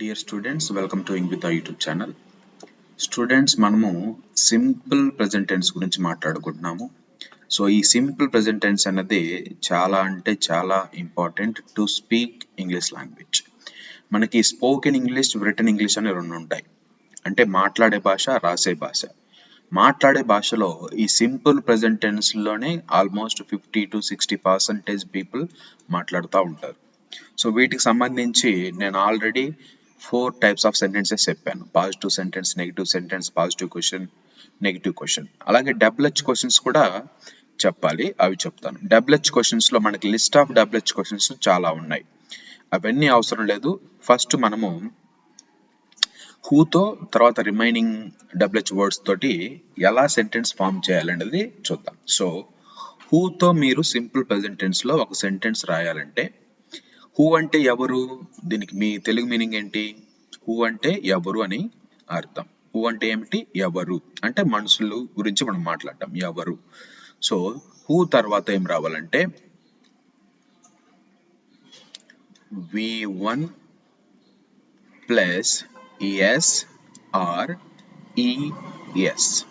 Dear students welcome to Ingvitha YouTube channel students మనము simple present tense గురించి మాట్లాడుకుంటున్నాము. So ఈ సింపుల్ ప్రజెంట్ టెన్స్ అనేది చాలా అంటే చాలా important to speak English language మనకి స్పోకెన్ ఇంగ్లీష్ రిటర్న్ ఇంగ్లీష్ అనే రెండు ఉంటాయి. అంటే మాట్లాడే భాష రాసే భాష. మాట్లాడే భాషలో ఈ simple present టెన్స్లోనే almost fifty to sixty percentage people మాట్లాడుతూ ఉంటారు. సో వీటికి సంబంధించి నేను already four types of sentences చెప్పాను. Positive sentence negative sentence positive question negative question అలాగే డబ్ల్హెచ్ క్వశ్చన్స్ కూడా చెప్పాలి అవి చెప్తాను. డబ్ల్హెచ్ క్వశ్చన్స్లో మనకి లిస్ట్ ఆఫ్ డబ్ల్హెచ్ క్వశ్చన్స్ చాలా ఉన్నాయి. అవన్నీ అవసరం లేదు. ఫస్ట్ మనము హూతో తర్వాత రిమైనింగ్ డబ్ల్హెచ్ వర్డ్స్ తోటి ఎలా సెంటెన్స్ ఫామ్ చేయాలనేది చూద్దాం. సో హూతో మీరు సింపుల్ ప్రజెంట్లో ఒక సెంటెన్స్ రాయాలంటే హూ అంటే ఎవరు? దీనికి మీ తెలుగు మీనింగ్ ఏంటి? హూ అంటే ఎవరు అని అర్థం. హూ అంటే ఏమిటి? ఎవరు. అంటే మనుషులు గురించి మనం మాట్లాడటం. ఎవరు. సో హూ తర్వాత ఏం రావాలంటే V one plus S R E S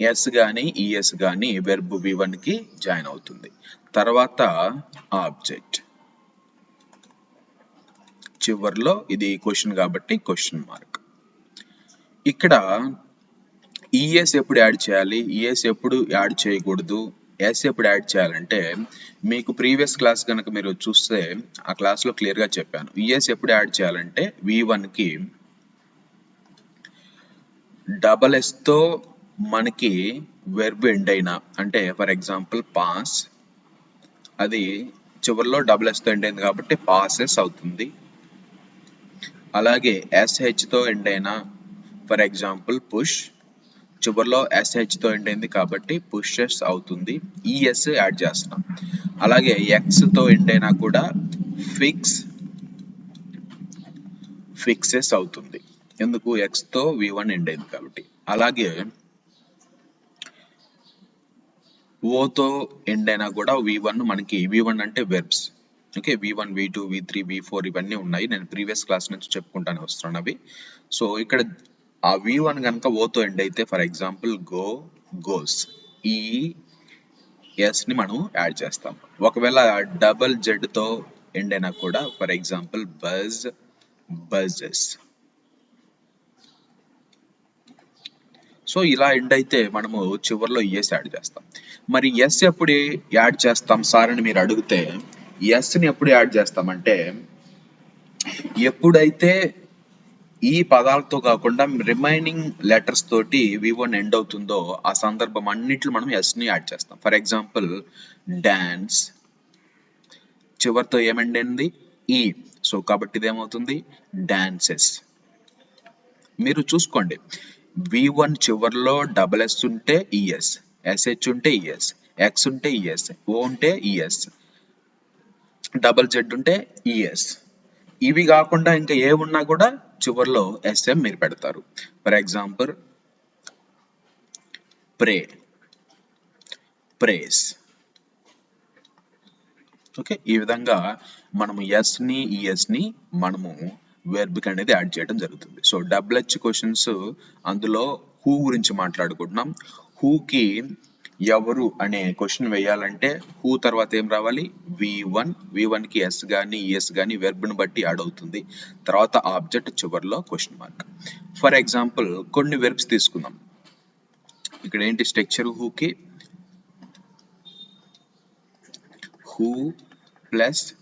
S. కానీ ఈఎస్ కానీ వెర్బ్ వి వన్కి జాయిన్ అవుతుంది. తర్వాత ఆబ్జెక్ట్. చివరిలో ఇది క్వశ్చన్ కాబట్టి క్వశ్చన్ మార్క్ ఇక్కడ ఈఎస్ ఎప్పుడు యాడ్ చేయాలి? ఈఎస్ ఎప్పుడు యాడ్ చేయకూడదు? ఎస్ ఎప్పుడు యాడ్ చేయాలంటే మీకు ప్రీవియస్ క్లాస్ కనుక మీరు చూస్తే ఆ క్లాస్లో క్లియర్గా చెప్పాను. ఈఎస్ ఎప్పుడు యాడ్ చేయాలంటే వి వన్కి డబల్ ఎస్తో మనకి వెర్బ్ ఎండ్ అయినా అంటే ఫర్ ఎగ్జాంపుల్ పాస్ అది చివరిలో డబుల్ ఎస్తో ఎండ్ అయింది కాబట్టి పాసెస్ అవుతుంది. అలాగే ఎస్హెచ్తో ఎండ్ అయినా ఫర్ ఎగ్జాంపుల్ పుష్ చివరిలో ఎస్హెచ్తో ఎండ్ అయింది కాబట్టి పుషెస్ అవుతుంది. ఈఎస్ యాడ్ చేస్తాం. అలాగే ఎక్స్తో ఎండ్ అయినా కూడా ఫిక్స్ ఫిక్సెస్ అవుతుంది. ఎందుకు? ఎక్స్తో వి వన్ ఎండ్ అయింది కాబట్టి. అలాగే ఓతో ఎండ్ అయినా కూడా వి వన్ మనకి వి వన్ అంటే verbs okay V one V two V three V four ఇవన్నీ ఉన్నాయి. నేను ప్రీవియస్ క్లాస్ నుంచి చెప్పుకుంటాను వస్తున్నాను అవి. సో ఇక్కడ ఆ వి వన్ కనుక ఓతో ఎండ్ అయితే ఫర్ ఎగ్జాంపుల్ గో గోస్ ఈ ఎస్ని మనం యాడ్ చేస్తాం. ఒకవేళ డబల్ జెడ్తో ఎండ్ అయినా కూడా for example buzz buzzes so ఇలా ఎండ్ అయితే మనము చివరిలో ఎస్ యాడ్ చేస్తాం. మరి ఎస్ ఎప్పుడు యాడ్ చేస్తాం సార్ అని మీరు అడిగితే ఎస్ని ఎప్పుడు యాడ్ చేస్తామంటే ఎప్పుడైతే ఈ పదాలతో కాకుండా రిమైనింగ్ లెటర్స్ తోటి వి వన్ ఎండ్ అవుతుందో ఆ సందర్భం అన్నిట్లో మనం ఎస్ని యాడ్ చేస్తాం. ఫర్ ఎగ్జాంపుల్ డాన్స్ చివరితో ఏమెండ్ అయింది ఈ e. సో కాబట్టి ఇది ఏమవుతుంది డాన్సెస్ మీరు చూసుకోండి. వి వన్ చివరిలో డబల్ ఎస్ ఉంటే ఈఎస్ ఎస్హెచ్ ఉంటే ఈఎస్ ఎక్స్ ఉంటే ఈఎస్ ఓ ఉంటే ఈఎస్ డబల్ జెడ్ ఉంటే ఈఎస్ ఇవి కాకుండా ఇంకా ఏ ఉన్నా కూడా చివరిలో ఎస్ఎం మీరు పెడతారు. For example pray prays okay ఈ విధంగా మనము ఎస్ని ఈఎస్ని మనము వెర్బ్కి అనేది యాడ్ చేయడం జరుగుతుంది. సో డబ్ల్హెచ్ క్వశ్చన్స్ అందులో హూ గురించి మాట్లాడుకుంటున్నాం. హూకి ఎవరు అనే క్వశ్చన్ వేయాలంటే హూ తర్వాత ఏం రావాలి? వి వన్ వి వన్కి ఎస్ కానీ ఈఎస్ కానీ వెర్బ్ని బట్టి యాడ్ అవుతుంది. తర్వాత ఆబ్జెక్ట్ చివరిలో క్వశ్చన్ మార్క్ ఫర్ ఎగ్జాంపుల్ కొన్ని వెర్బ్స్ తీసుకుందాం. ఇక్కడ ఏంటి structure హూకి who plus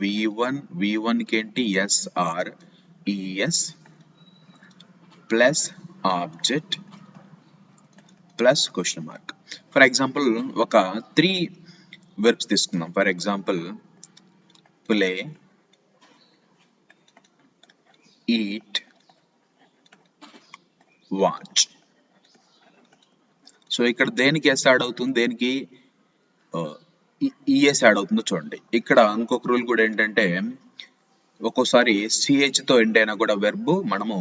V one V వన్కి ఏంటి? S R E S plus object plus question mark for example ఒక త్రీ వెర్బ్స్ తీసుకుందాం. For example play eat watch so ఇక్కడ దేనికి ఎస్ యాడ్ అవుతుంది? దేనికి ఈఎస్ యాడ్ అవుతుందో చూడండి. ఇక్కడ ఇంకొక రూల్ కూడా ఏంటంటే ఒక్కోసారి సిహెచ్తో ఎండ్ అయినా కూడా వెర్బ్ మనము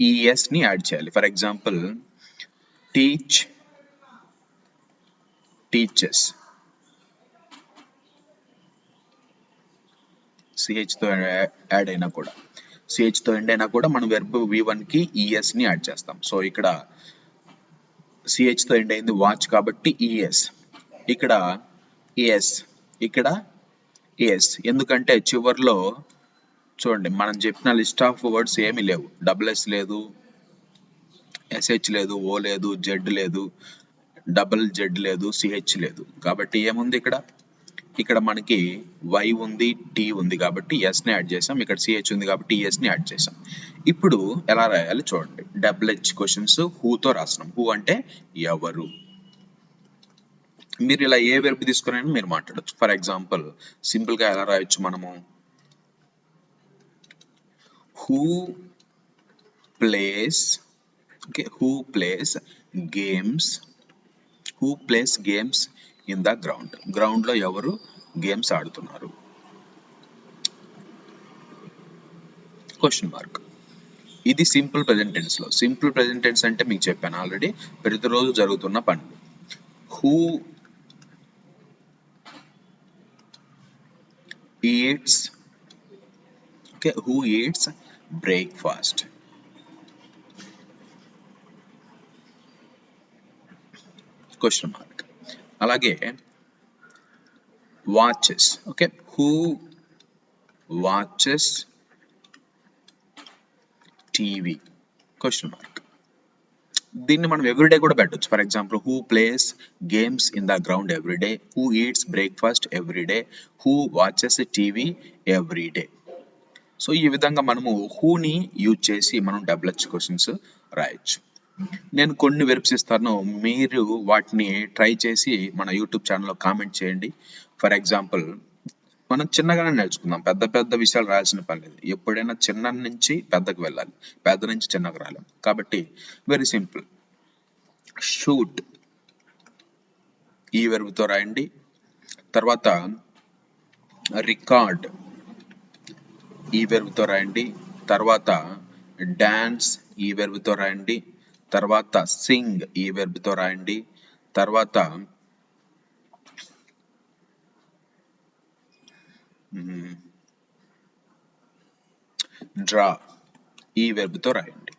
ఈఎస్ని యాడ్ చేయాలి. ఫర్ ఎగ్జాంపుల్ టీచ్ టీచర్స్ సిహెచ్తో యాడ్ అయినా కూడా. సిహెచ్తో ఎండ్ అయినా కూడా మనం వెర్బ్ వి వన్కి ఈఎస్ని యాడ్ చేస్తాం. సో ఇక్కడ సిహెచ్తో ఎండ్ అయింది వాచ్ కాబట్టి ఈఎస్ ఇక్కడ ఈఎస్ ఇక్కడ ఏఎస్ ఎందుకంటే చివర్లో చూడండి మనం చెప్పిన లిస్ట్ ఆఫ్ వర్డ్స్ ఏమీ లేవు. డబుల్ ఎస్ లేదు ఎస్హెచ్ లేదు ఓ లేదు జెడ్ లేదు. డబుల్ జెడ్ లేదు సిహెచ్ లేదు. కాబట్టి ఏముంది ఇక్కడ? ఇక్కడ మనకి వై ఉంది టీ ఉంది కాబట్టి ఎస్ని యాడ్ చేసాం ఇక్కడ సిహెచ్ ఉంది కాబట్టి ని యాడ్ చేసాం ఇప్పుడు ఎలా రాయాలి చూడండి. డబుల్ హెచ్ క్వశ్చన్స్ హూతో రాసినాం హూ అంటే ఎవరు? మీరు ఇలా ఏ వెర్బ్ తీసుకుని మీరు మాట్లాడొచ్చు. ఫర్ ఎగ్జాంపుల్ సింపుల్గా ఎలా రాయొచ్చు మనము? Who plays okay who plays games who plays games in the ground గ్రౌండ్లో ఎవరు గేమ్స్ ఆడుతున్నారు? క్వశ్చన్ మార్క్ ఇది సింపుల్ ప్రెజెంట్లో. సింపుల్ ప్రెజెంట్ టెన్స్ అంటే మీకు చెప్పాను ఆల్రెడీ ప్రతిరోజు జరుగుతున్న పనులు. Who eats okay who eats breakfast question mark అలాగే watches okay who watches TV question mark దీన్ని మనం ఎవ్రీడే కూడా పెట్టొచ్చు. For example who plays games in the ground everyday who eats breakfast everyday who watches TV everyday so ఈ విధంగా మనము హూని use చేసి మనం డబుల్ క్వశ్చన్స్ రాయొచ్చు. నేను కొన్ని వెర్బ్స్ ఇస్తాను మీరు వాటిని ట్రై చేసి మన యూట్యూబ్ ఛానల్లో కామెంట్ చేయండి. ఫర్ ఎగ్జాంపుల్ మనం చిన్నగానే నేర్చుకుందాం. పెద్ద పెద్ద విషయాలు రాయాల్సిన పని లేదు. ఎప్పుడైనా చిన్న నుంచి పెద్దకు వెళ్ళాలి. పెద్ద నుంచి చిన్నకు రాలేం. కాబట్టి వెరీ సింపుల్ షూట్ ఈ వెరువుతో రాయండి. తర్వాత రికార్డ్ ఈ వెర్బ్తో రాయండి. తర్వాత డాన్స్ ఈ వెరువుతో రాయండి. తర్వాత సింగ్ ఈ వెర్బ్తో రాయండి. తర్వాత డ్రా ఈ వెర్బ్తో రాయండి.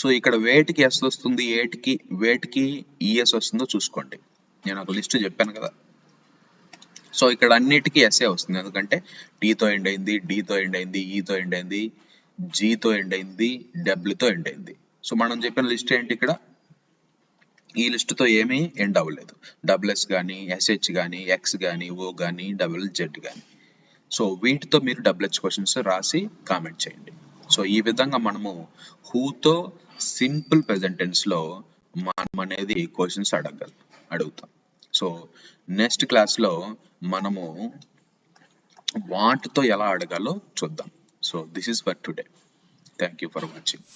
సో ఇక్కడ వేటికి ఎస్ వస్తుంది ఏటికి వేటికి ఈఎస్ వస్తుందో చూసుకోండి. నేను ఒక లిస్ట్ చెప్పాను కదా. సో ఇక్కడ అన్నిటికీ ఎస్ఏ వస్తుంది. ఎందుకంటే టీతో ఎండ్ అయింది డితో ఎండ్ అయింది e ఈతో ఎండ్ అయింది జీతో ఎండ్ అయింది డబ్ల్యూతో ఎండ్ అయింది. సో మనం చెప్పిన లిస్ట్ ఏంటి ఇక్కడ? ఈ లిస్టుతో ఏమీ ఎండ్ అవ్వలేదు. డబ్ల్యూఎస్ కానీ ఎస్హెచ్ కానీ ఎక్స్ కానీ ఓ కానీ డబుల్ జెడ్ కానీ సో వీటితో మీరు డబ్ల్యూహెచ్ క్వశ్చన్స్ రాసి కామెంట్ చేయండి. సో ఈ విధంగా మనము హూతో సింపుల్ ప్రెజెంటెన్స్లో మనం అనేది క్వశ్చన్స్ అడగ అడుగుతాం. సో నెక్స్ట్ క్లాస్లో మనము వాటితో ఎలా అడగాలో చూద్దాం. So this is for today. Thank you for watching.